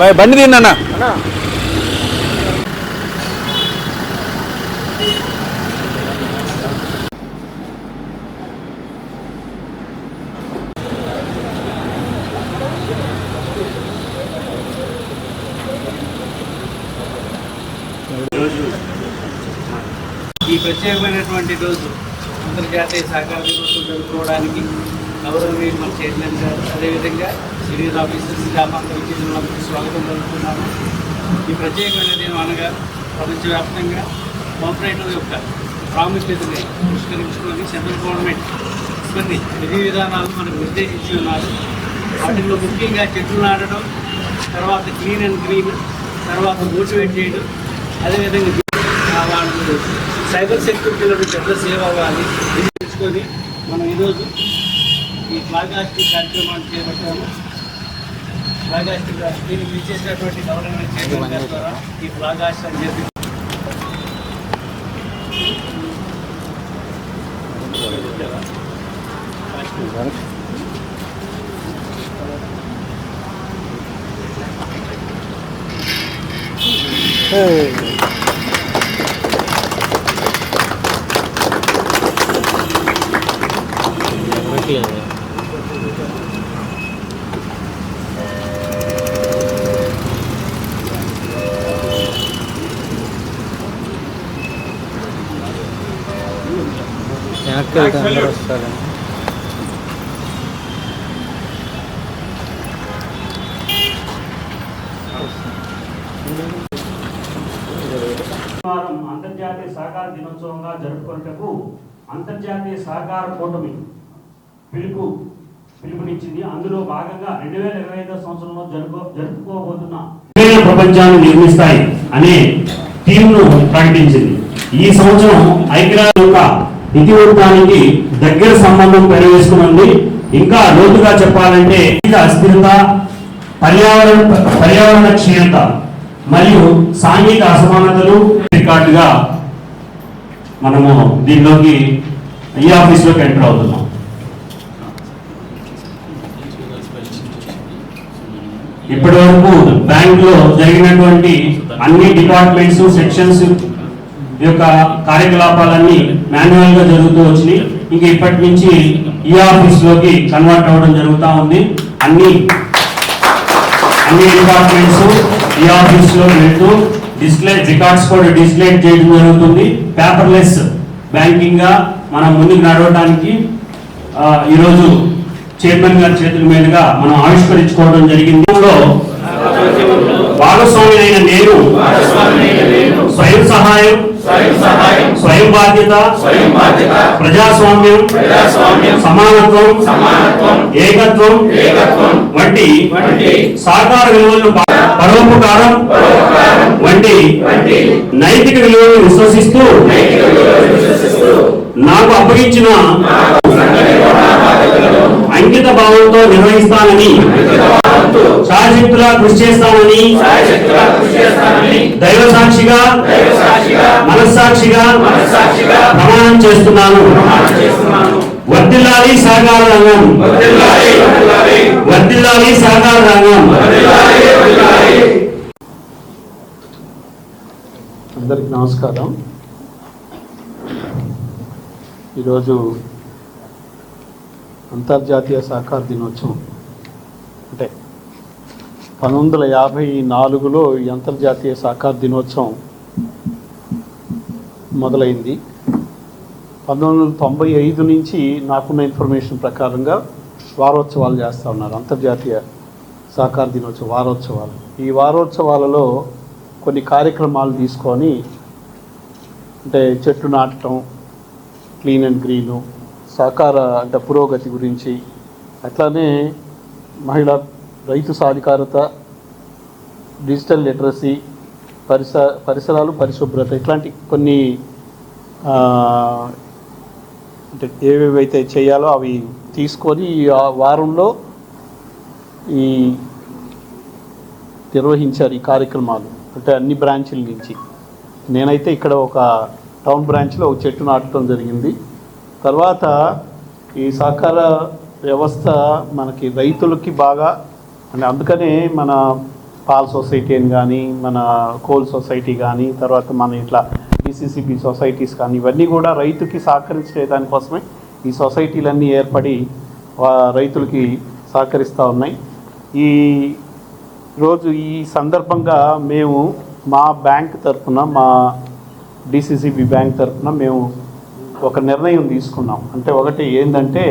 Bye బండి తిన్న ఈరోజు ఈ ప్రత్యేకమైనటువంటి రోజు అంతర్జాతీయ సహకార దినోత్సవం జరుపుకోవడానికి గౌరవనీయులు మన చైర్మన్ గారు అదేవిధంగా సీనియర్ ఆఫీసర్స్ స్టాఫ్ స్వాగతం పలుకుతున్నాను. ఈ ప్రత్యేకమైన దినం అనగా ప్రపంచవ్యాప్తంగా కోఆపరేటివ్ యొక్క ప్రాముఖ్యతని పురస్కరించుకొని సెంట్రల్ గవర్నమెంట్ కొన్ని విధి విధానాలు మనకు నిర్దేశించి ఉన్నారు. వాటిల్లో ముఖ్యంగా చెట్లు నాటడం తర్వాత క్లీన్ అండ్ గ్రీన్ తర్వాత మోటివేట్ చేయడం అదేవిధంగా వాళ్ళు సైబర్ సెక్యూరిటీలో పెద్ద సేవ అవ్వాలి ఇది తెలుసుకొని మనం ఈరోజు ఈ ఫ్లాగ్ కార్యక్రమాన్ని చేపట్టాము. ఫ్లాగాస్టిక్ దీనికి ఇచ్చేసినటువంటి గవర్నమెంట్ చైర్మన్ గారి ద్వారా ఈ ఫ్లాగాస్ట్ అని చెప్పి వెనక్కి వెళ్తే శనివారం అంతర్జాతీయ సహకార దినోత్సవంగా జరుపుకున్నటకు అంతర్జాతీయ సహకార కూటమి పిలుపు పిలుపునిచ్చింది. అందులో భాగంగా రెండు వేల ఇరవై ఐదో సంవత్సరంలో జరుపు జరుపుకోబోతున్న ప్రపంచాన్ని నిర్మిస్తాయి అనే థీమ్ను ప్రకటించింది. ఈ సంవత్సరం ఐక్యరాజ్య యొక్క ఇతివృత్తానికి దగ్గర సంబంధం పెరవేసుకున్నది ఇంకా లోతుగా చెప్పాలంటే ఇది అస్థిరత పర్యావరణ పర్యావరణ క్షీణత మరియు సాంఘిక అసమానతలు రికార్డుగా మనము దీనిలోకి ఈ ఆఫీస్లోకి ఎంటర్ అవుతున్నాం. ఇప్పటి వరకు బ్యాంక్లో జరిగినటువంటి అన్ని డిపార్ట్మెంట్స్ సెక్షన్స్ యొక్క కార్యకలాపాలన్నీ మాన్యువల్గా జరుగుతూ వచ్చినాయి. ఇంక ఇప్పటి నుంచి ఈ ఆఫీస్లోకి కన్వర్ట్ అవ్వడం జరుగుతూ ఉంది. అన్ని అన్ని డిపార్ట్మెంట్స్ ఈ ఆఫీస్లో వెళ్తూ డిస్ప్లే రికార్డ్స్ కూడా డిస్ప్లే చేయడం జరుగుతుంది. పేపర్లెస్ బ్యాంకింగ్గా మనం ముందుకు నడవడానికి ఈరోజు చైర్మన్ గారి చేతుల మీదుగా మనం ఆవిష్కరించుకోవడం జరిగింది. భాగస్వామి అయిన నేను స్వయం సహాయం స్వయం బాధ్యత. ప్రజాస్వామ్యం. సమానత్వం. ఏకత్వం. వంటి సహకార విలువలను పరోపకారం. వంటి నైతిక విలువలను విశ్వసిస్తూ నాకు అప్పగించిన అంకిత భావంతో నిర్వహిస్తానని శాశక్తులా కృషి చేస్తానని దైవ సాక్షిగా మనస్సాక్షిగా ప్రమాణం చేస్తున్నాను. వర్దిల్లాలి సహకార రంగం. వర్దిల్లాలి సహకార రంగం. అందరికి నమస్కారం. ఈరోజు అంతర్జాతీయ సహకార దినోత్సవం. అంటే పంతొమ్మిది వందల యాభై నాలుగులో ఈ అంతర్జాతీయ సహకార దినోత్సవం మొదలైంది. పంతొమ్మిది వందల తొంభై ఐదు నుంచి నాకున్న ఇన్ఫర్మేషన్ ప్రకారంగా వారోత్సవాలు చేస్తూ ఉన్నారు. అంతర్జాతీయ సహకార దినోత్సవ వారోత్సవాలు. ఈ వారోత్సవాలలో కొన్ని కార్యక్రమాలు తీసుకొని అంటే చెట్లు నాటడం క్లీన్ అండ్ గ్రీను సహకార అంటే పురోగతి గురించి అట్లానే మహిళా రైతు సాధికారత డిజిటల్ లిటరసీ పరిస పరిసరాలు పరిశుభ్రత ఇట్లాంటి కొన్ని అంటే ఏవేవైతే చేయాలో అవి తీసుకొని ఈ ఆ వారంలో ఈ నిర్వహించారు ఈ కార్యక్రమాలు. అంటే అన్ని బ్రాంచీల నుంచి. నేనైతే ఇక్కడ ఒక టౌన్ బ్రాంచ్లో ఒక చెట్టు నాటడం జరిగింది. తర్వాత ఈ సహకార వ్యవస్థ మనకి రైతులకి బాగా అండ్ అందుకనే మన పాల్ సొసైటీ అని కానీ మన కోల్ సొసైటీ కానీ తర్వాత మన ఇట్లా బీసీసీబీ సొసైటీస్ కానీ ఇవన్నీ కూడా రైతుకి సహకరించే దానికోసమే ఈ సొసైటీలన్నీ ఏర్పడి రైతులకి సహకరిస్తూ ఉన్నాయి. ఈ రోజు ఈ సందర్భంగా మేము మా బ్యాంక్ తరఫున మా డిసిసిబి బ్యాంక్ తరఫున మేము ఒక నిర్ణయం తీసుకున్నాం. అంటే ఒకటి ఏంటంటే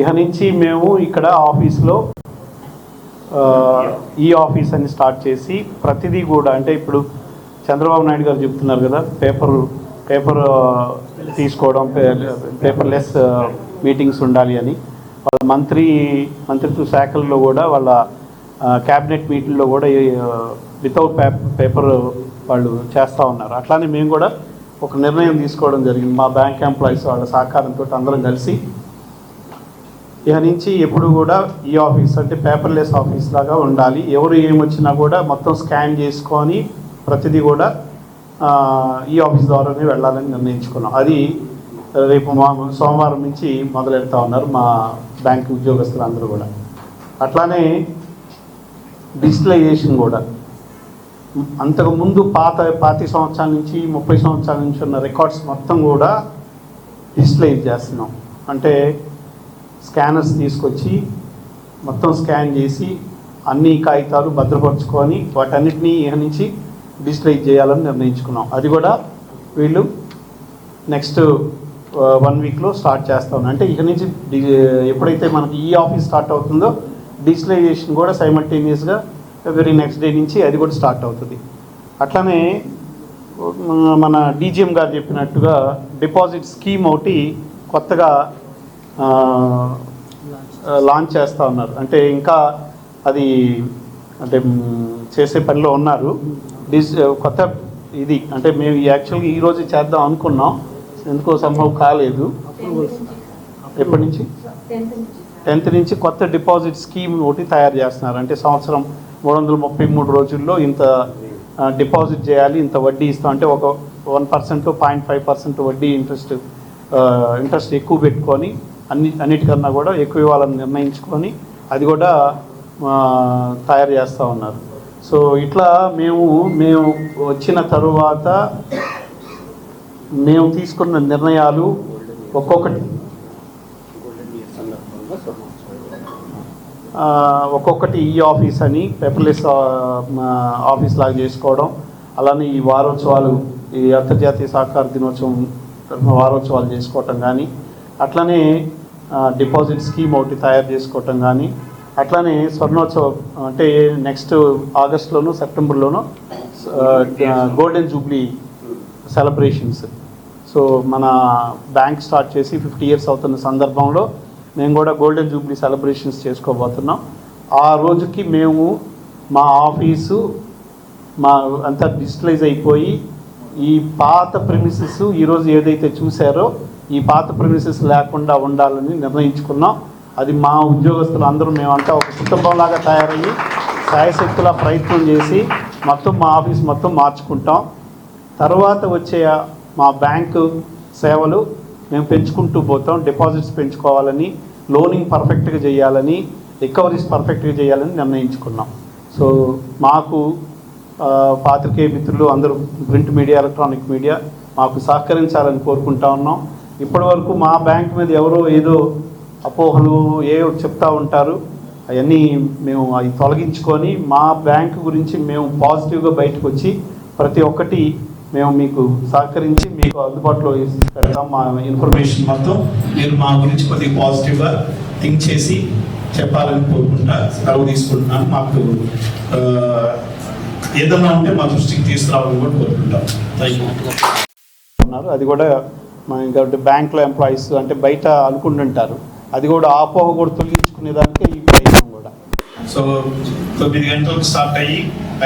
ఇహ నుంచి మేము ఇక్కడ ఆఫీస్లో ఈ ఆఫీస్ అని స్టార్ట్ చేసి ప్రతిదీ కూడా అంటే ఇప్పుడు చంద్రబాబు నాయుడు గారు చెప్తున్నారు కదా పేపర్ పేపర్ తీసుకోవడం పేపర్లెస్ మీటింగ్స్ ఉండాలి అని. వాళ్ళ మంత్రి మంత్రిత్వ శాఖల్లో కూడా వాళ్ళ క్యాబినెట్ మీటింగ్లో కూడా వితౌట్ పేపర్ వాళ్ళు చేస్తూ ఉన్నారు. అట్లానే మేము కూడా ఒక నిర్ణయం తీసుకోవడం జరిగింది. మా బ్యాంక్ ఎంప్లాయీస్ వాళ్ళ సహకారంతో అందరం కలిసి ఇక నుంచి ఎప్పుడు కూడా ఈ ఆఫీస్ అంటే పేపర్లెస్ ఆఫీస్ లాగా ఉండాలి. ఎవరు ఏమొచ్చినా కూడా మొత్తం స్కాన్ చేసుకొని ప్రతిదీ కూడా ఈ ఆఫీస్ ద్వారానే వెళ్ళాలని నిర్ణయించుకున్నాం. అది రేపు మా సోమవారం నుంచి మొదలెడతా ఉన్నారు మా బ్యాంక్ ఉద్యోగస్తులు అందరూ కూడా. అట్లానే డిజిటలైజేషన్ కూడా. అంతకుముందు పాత పాతి సంవత్సరాల నుంచి ముప్పై సంవత్సరాల నుంచి ఉన్న రికార్డ్స్ మొత్తం కూడా డిజిటలైజ్ చేస్తున్నాం. అంటే స్కానర్స్ తీసుకొచ్చి మొత్తం స్కాన్ చేసి అన్ని కాగితాలు భద్రపరుచుకొని వాటన్నిటినీ ఇక నుంచి డిజిటలైజ్ చేయాలని నిర్ణయించుకున్నాం. అది కూడా వీళ్ళు నెక్స్ట్ వన్ వీక్లో స్టార్ట్ చేస్తాం అంటే ఇక నుంచి డి- ఎప్పుడైతే మనకి ఈ ఆఫీస్ స్టార్ట్ అవుతుందో డిజిటలైజేషన్ కూడా సైమల్టేనియస్గా వెరీ నెక్స్ట్ డే నుంచి అది కూడా స్టార్ట్ అవుతుంది. అట్లానే మన- డీజీఎం గారు చెప్పినట్టుగా డిపాజిట్ స్కీమ్ ఒకటి కొత్తగా లాంచ్ చేస్తూ ఉన్నారు. అంటే ఇంకా అది అంటే చేసే పనిలో ఉన్నారు. డిజ్ కొత్త ఇది అంటే మేము యాక్చువల్గా ఈరోజు చేద్దాం అనుకున్నాం. ఎందుకో సంభవం కాలేదు. ఎప్పటి నుంచి? టెన్త్ నుంచి కొత్త డిపాజిట్ స్కీమ్ ఒకటి తయారు చేస్తున్నారు. అంటే సంవత్సరం మూడు వందల ముప్పై మూడు రోజుల్లో ఇంత డిపాజిట్ చేయాలి ఇంత వడ్డీ ఇస్తాం. అంటే ఒక one percent point five percent వడ్డీ ఇంట్రెస్ట్ ఇంట్రెస్ట్ ఎక్కువ పెట్టుకొని అన్ని అన్నిటికన్నా కూడా ఎక్కువ ఇవ్వాలని నిర్ణయించుకొని అది కూడా తయారు చేస్తూ ఉన్నారు. సో ఇట్లా మేము మేము వచ్చిన తరువాత మేము తీసుకున్న నిర్ణయాలు ఒక్కొక్కటి. ఒక్కొక్కటి ఈ ఆఫీస్ అని పేపర్లెస్ ఆఫీస్ లాగా చేసుకోవడం. అలానే ఈ వారోత్సవాలు ఈ అంతర్జాతీయ సహకార దినోత్సవం వారోత్సవాలు చేసుకోవటం కానీ అట్లనే డిపాజిట్ స్కీమ్ ఒకటి తయారు చేసుకోవటం కానీ అట్లానే స్వర్ణోత్సవం అంటే నెక్స్ట్ ఆగస్ట్లోనూ సెప్టెంబర్లోను గోల్డెన్ జూబ్లీ సెలబ్రేషన్స్. సో మన బ్యాంక్ స్టార్ట్ చేసి ఫిఫ్టీ ఇయర్స్ అవుతున్న సందర్భంలో మేము కూడా గోల్డెన్ జూబ్లీ సెలబ్రేషన్స్ చేసుకోబోతున్నాం. ఆ రోజుకి మేము మా ఆఫీసు మా అంతా డిజిటలైజ్ అయిపోయి ఈ పాత ప్రిమిసెస్ ఈరోజు ఏదైతే చూసారో ఈ పాత ప్రమిసెస్ లేకుండా ఉండాలని నిర్ణయించుకున్నాం. అది మా ఉద్యోగస్తులు అందరూ మేమంతా ఒక కుటుంబంలాగా తయారయ్యి సాయశక్తులా ప్రయత్నం చేసి మొత్తం మా ఆఫీస్ మొత్తం మార్చుకుంటాం. తర్వాత వచ్చే మా బ్యాంకు సేవలు మేము పెంచుకుంటూ పోతాం. డిపాజిట్స్ పెంచుకోవాలని లోనింగ్ పర్ఫెక్ట్గా చేయాలని రికవరీస్ పర్ఫెక్ట్గా చేయాలని నిర్ణయించుకున్నాం. సో మాకు పాత్రికేయ మిత్రులు అందరూ ప్రింట్ మీడియా ఎలక్ట్రానిక్ మీడియా మాకు సహకరించాలని కోరుకుంటా ఉన్నాం. ఇప్పటివరకు మా బ్యాంక్ మీద ఎవరో ఏదో అపోహలు ఏవో చెప్తా ఉంటారు అవన్నీ మేము అవి తొలగించుకొని మా బ్యాంక్ గురించి మేము పాజిటివ్గా బయటకు వచ్చి ప్రతి ఒక్కటి మేము మీకు సహకరించి మీకు అందుబాటులో పెడతాం మా ఇన్ఫర్మేషన్ మొత్తం. మీరు మా గురించి కొద్దిగా పాజిటివ్గా థింక్ చేసి చెప్పాలని కోరుకుంటా సెలవు తీసుకుంటున్నాను మాకు. ఏదన్నా ఉంటే మా దృష్టికి తీసుకురావాలని కూడా కోరుకుంటాం. థ్యాంక్ యూ అది కూడా మన ఇంకా బ్యాంక్లో ఎంప్లాయీస్ అంటే బయట అనుకుంటుంటారు. అది కూడా ఆపోహ కూడా తొలగించుకునే దానికే ఈ ప్రయత్నం కూడా. సో తొమ్మిది గంటలకు స్టార్ట్ అయ్యి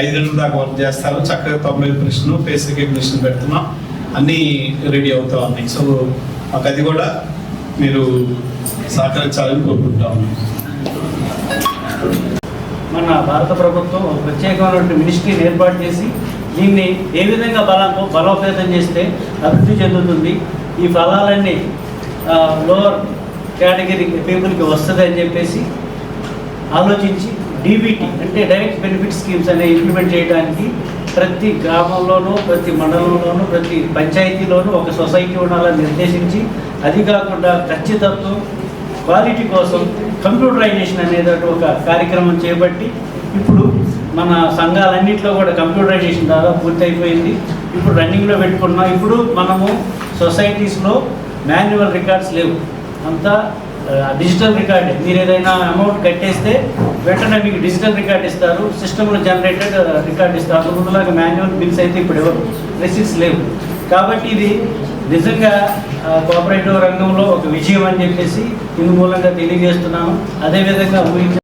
ఐదు గంటల దాకా వర్క్ చేస్తారు. చక్కగా తొంభై ప్రశ్నలు ఫేస్ రికగ్నిషన్ పెడుతున్నాం. అన్నీ రెడీ అవుతా ఉన్నాయి. సో మాకు అది కూడా మీరు సహకరించాలని కోరుకుంటా మన భారత ప్రభుత్వం ఒక ప్రత్యేకమైనటువంటి మినిస్ట్రీని ఏర్పాటు చేసి దీన్ని ఏ విధంగా బలం బలోపేతం చేస్తే అభివృద్ధి చెందుతుంది ఈ ఫలాలన్నీ లోవర్ కేటగిరీ పీపుల్కి వస్తుంది అని చెప్పేసి ఆలోచించి డీబీటీ అంటే డైరెక్ట్ బెనిఫిట్ స్కీమ్స్ అనేవి ఇంప్లిమెంట్ చేయడానికి ప్రతి గ్రామంలోనూ ప్రతి మండలంలోనూ ప్రతి పంచాయతీలోనూ ఒక సొసైటీ ఉండాలని నిర్దేశించి అది కాకుండా ఖచ్చితత్వం క్వాలిటీ కోసం కంప్యూటరైజేషన్ అనేది ఒక కార్యక్రమం చేపట్టి ఇప్పుడు మన సంఘాలన్నింటిలో కూడా కంప్యూటరైజేషన్ దాదాపు పూర్తయిపోయింది. ఇప్పుడు రన్నింగ్లో పెట్టుకున్నాం. ఇప్పుడు మనము సొసైటీస్లో మాన్యువల్ రికార్డ్స్ లేవు. అంతా డిజిటల్ రికార్డ్. మీరు ఏదైనా అమౌంట్ కట్టేస్తే వెంటనే మీకు డిజిటల్ రికార్డ్ ఇస్తారు సిస్టంలో జనరేటెడ్ రికార్డ్ ఇస్తారు. ముందులాగా మాన్యువల్ బిల్స్ అయితే ఇప్పుడు ఎవరు రెసిప్ట్స్ లేవు. కాబట్టి ఇది నిజంగా కోఆపరేటివ్ రంగంలో ఒక విజయం అని చెప్పేసి ఇందు మూలంగా తెలియజేస్తున్నాము అదేవిధంగా ఊహించ